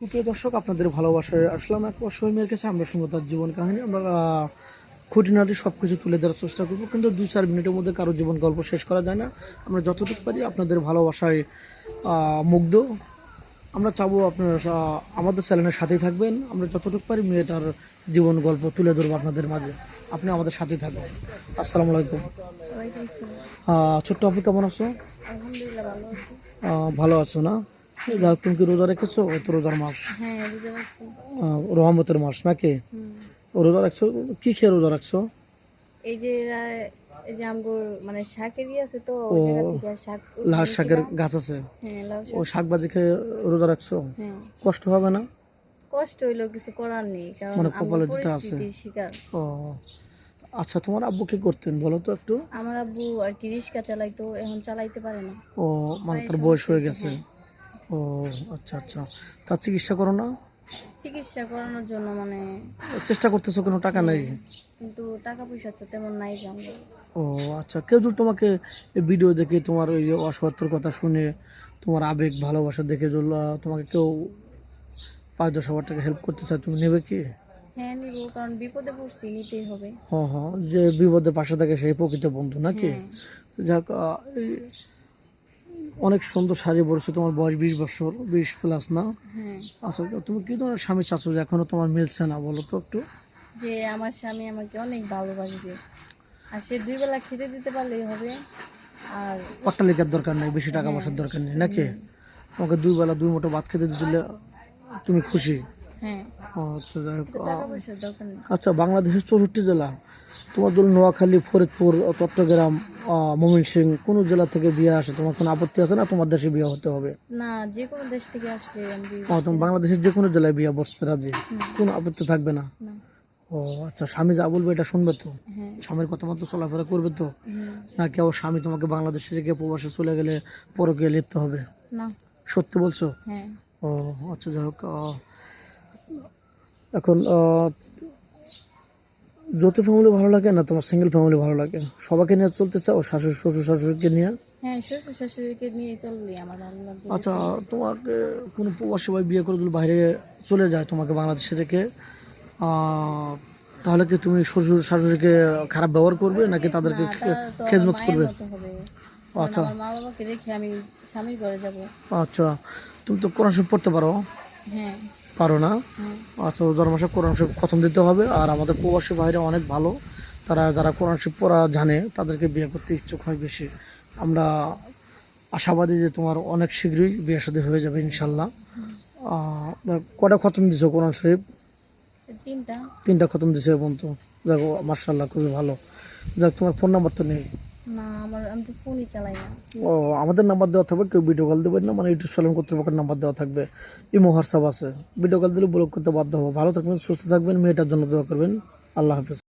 সুপ্রিয় দর্শক আপনাদের ভালোবাসায় আসলাম এক অসহায় মেয়ের কাছে আমরা শুনব তার জীবন কাহিনী। আমরা খুঁটিনাটি সব কিছু তুলে ধরার চেষ্টা করব কিন্তু দুই চার মিনিটের মধ্যে কারও জীবন গল্প শেষ করা যায় না। আমরা যতটুকু পারি আপনাদের ভালোবাসায় মুগ্ধ। আমরা চাবো আপনারা আমাদের চ্যানেলের সাথেই থাকবেন। আমরা যতটুকু পারি মেয়েটার জীবন গল্প তুলে ধরবো আপনাদের মাঝে। আপনি আমাদের সাথেই থাকবেন আসসালামু আলাইকুম। ছোট্ট আপু কেমন আছো? ভালো আছো না? যাক, তুমি কি রোজা রেখেছো? এই তো রোজার মাস। হ্যাঁ রহমতের মাস নাকি? রোজা রাখছো? কি খেয়ে রোজা রাখছো? এই যে এরা- এই যে আমগুর মানে শাকেরই আছে তো ওই জায়গা থেকে শাক লাল শাকের গাছ আছে? হ্যাঁ ও শাক। শাক খেয়ে রোজা রাখছো? হ্যাঁ। কষ্ট হবে না? কষ্ট হইল কিছু করার নেই কারণ মানে কপালে যেটা আছে। ও আচ্ছা তোমার আব্বু কি করতেন বলো তো একটু? আমার আব্বু আর কি রিক্সা চালাইতো এখন চালাইতে পারে না। ও মানে তার বয়স হয়ে গেছে। ও আচ্ছা আচ্ছা। তার চিকিৎসা করো না? চিকিৎসা করানোর জন্য মানে চেষ্টা করতেছো কোনো? টাকা নেই? কিন্তু টাকা পয়সা তো তেমন নাই ও আচ্ছা। কেউ যদি তোমাকে ভিডিও দেখে তোমার ওই অসহায়ত্বর কথা শুনে তোমার আবেগ ভালোবাসা দেখে তোমাকে কেউ পাঁচ দশ হাজার টাকা হেল্প করতে চায় তুমি নেবে কি? হ্যাঁ নিব কারণ বিপদে পড়ছি নিতেই হবে। হ্যাঁ হ্যাঁ যে বিপদে পাশে থাকে সেই প্রকৃত বন্ধু নাকি? হ্যাঁ। যাক এই অনেক সুন্দর শাড়ি পরেছো তোমার বয়স বিশ বছর বিশ প্লাস না? হ্যাঁ আচ্ছা তুমি কি ধরনের স্বামী চাচ্ছ যে এখনও তোমার মিলছে না বলো তো একটু? যে আমার স্বামী আমাকে অনেক ভালোবাসবে। আর সে দুই বেলা খেতে দিতে পারলেই হবে। আর অট্টালিকার দরকার নেই বেশি টাকা পয়সার দরকার নেই নাকি? তোমাকে দুই বেলা দুই মুঠো ভাত খেতে দিলে তুমি খুশি? হ্যাঁ আচ্ছা যাই আচ্ছা বাংলাদেশের চৌষট্টি জেলা তোমার ধরুন নোয়াখালী ফরিদপুর চট্টগ্রাম আহ, ময়মনসিংহ কোন জেলা থেকে বিয়ে আসে? তোমার কোনো আপত্তি আছে না তোমার দেশে বিয়ে হতে হবে? না যে কোনো দেশ থেকে আসলে তুমি বাংলাদেশের যে কোনো জেলায় বিয়ে বসতে রাজি। কোনো আপত্তি থাকবে না? ও আচ্ছা স্বামী যা বলবে এটা শুনবে তো? হ্যাঁ। স্বামীর কথা মতো চলাফেরা করবে তো? হুম। না কেউ স্বামী তোমাকে বাংলাদেশে রেখে প্রবাসে চলে গেলে পরে গিয়ে লিপ্ত হবে? সত্যি বলছো? হ্যাঁ। ও আচ্ছা যাই হোক এখন যৌথ ফ্যামিলি ভালো লাগে না তোমার সিঙ্গেল ফ্যামিলি ভালো লাগে? সবাইকে নিয়ে চলতে চাও? শাশুড়ি শ্বশুর শাশুড়িকে নিয়ে? হ্যাঁ শ্বশুর শাশুড়িকে নিয়ে চললে আমার ভালো লাগবে আচ্ছা তোমাকে কোনো প্রবাসী ভাই বিয়ে করে যদি বাইরে চলে যায় তোমাকে বাংলাদেশে আহ, তাহলে কি তুমি শ্বশুর শাশুড়িকে খারাপ ব্যবহার করবে নাকি তাদেরকে খেজমত করবে? আচ্ছা। মা বাবাকে রেখে আমি স্বামীর ঘরে যাব। আচ্ছা তুমি তো কোরআন শরীফ পড়তে পারো? হ্যাঁ। পারো না। আচ্ছা রোজার মাসে কোরআন শরীফ খতম দিতে হবে। আর আমাদের প্রবাসী ভাইরা অনেক ভালো। তারা যারা কোরআন শরীফ পড়া জানে তাদেরকে বিয়ে করতে ইচ্ছুক হয় বেশি। আমরা আশাবাদী যে তোমার অনেক শীঘ্রই বিয়ে সাথে হয়ে যাবে ইনশাল্লাহ। কটা খতম দিছো কোরআন শরীফ? তিনটা। তিনটা খতম দিছে এবং তো দেখো মার্শাল্লাহ খুবই ভালো। যাক তোমার ফোন নাম্বার তো নেই। না, আমার, আমি ও, আমাদের নাম্বার দেওয়া থাকবে, কেউ ভিডিও কল দেবেন না মানে ইউটিউব চ্যানেল কর্তৃপক্ষের নাম্বার দেওয়া থাকবে। ইমো, হোয়াটসঅ্যাপ আছে। ভিডিও কল দিলে ব্লক করতে বাধ্য হব। ভালো থাকবেন, সুস্থ থাকবেন, মেয়েটার জন্য দোয়া করবেন। আল্লাহ হাফিজ।